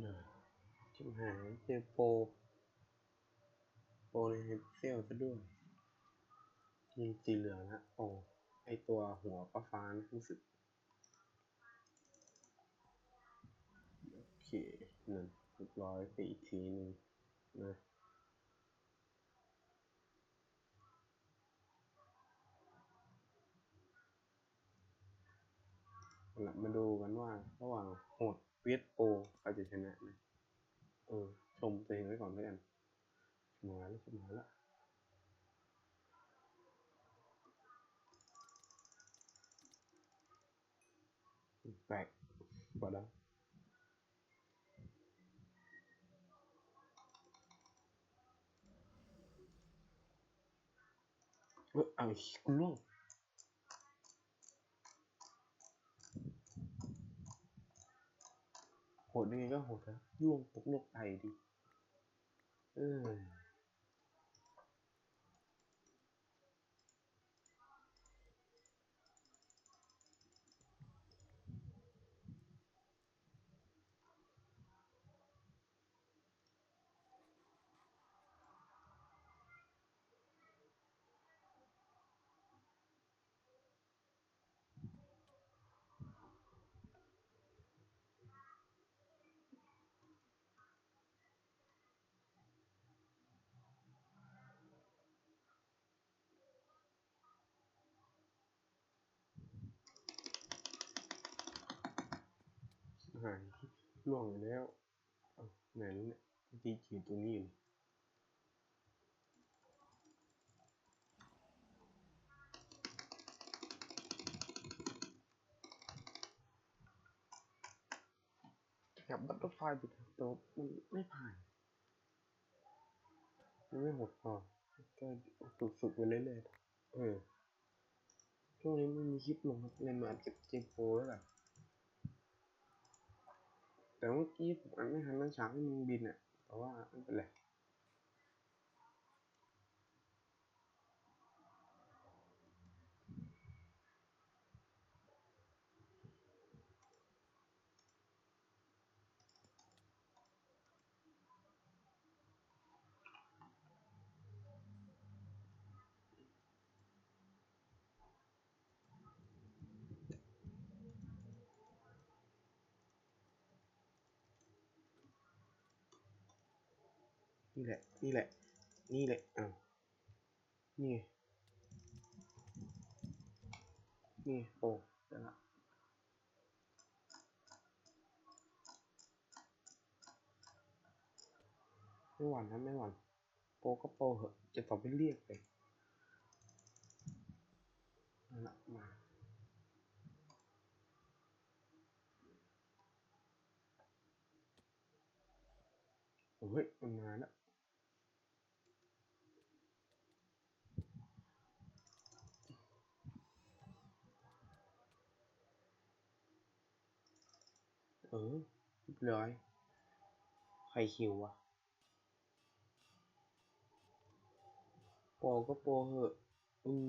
นะชิบหายเจอโปรโปรในเซลซะด้วยยิงสีเหลืองนะโอ้ไอตัวหัวฟ้าฟ้านะรู้สึกโอเคนั่นเรียบร้อยไปอีกทีหนึ่งนะมาดูกันว่าระหว่างโหดเวียดโปรใครจะชนะนะเออ ชมตัวเองไว้ก่อนแล้วกันมาแล้วชมาแล้ว แปลกกว่าแล้วเฮ้ยเอากูล่วงโหดยังไงก็โหดนะล่วงตกโลกไตดิ เออ หายล่วงไปแล้วเอาไหนแล้วเนี่ยจีจีตรงนี้อยู่กับบัตเตอร์ไฟไปเถอะแต่ว่ามันไม่ผ่านมันไม่โหดพอก็ฝึกฝึกไปเรื่อยๆเออช่วงนี้ไม่มีคลิปลงครับเลยมาอัดเก็บเจมโปรแล้วกัน แต่เมื่อกี้ผมอันไม่ทันนั่งช้างให้มึงบินอะ แต่ว่าไม่เป็นไร นี่แหละ นี่แหละ นี่แหละ อ้าว นี่นี่ โอ้ได้ละไม่หวั่นนะไม่หวั่นโปก็โปเหอะจะต่อไปเรียกเลยละมาโอ้ยมันมาแล้ว เออเรียบร้อย ใครคิววะโปรก็โปรเหอะ อืม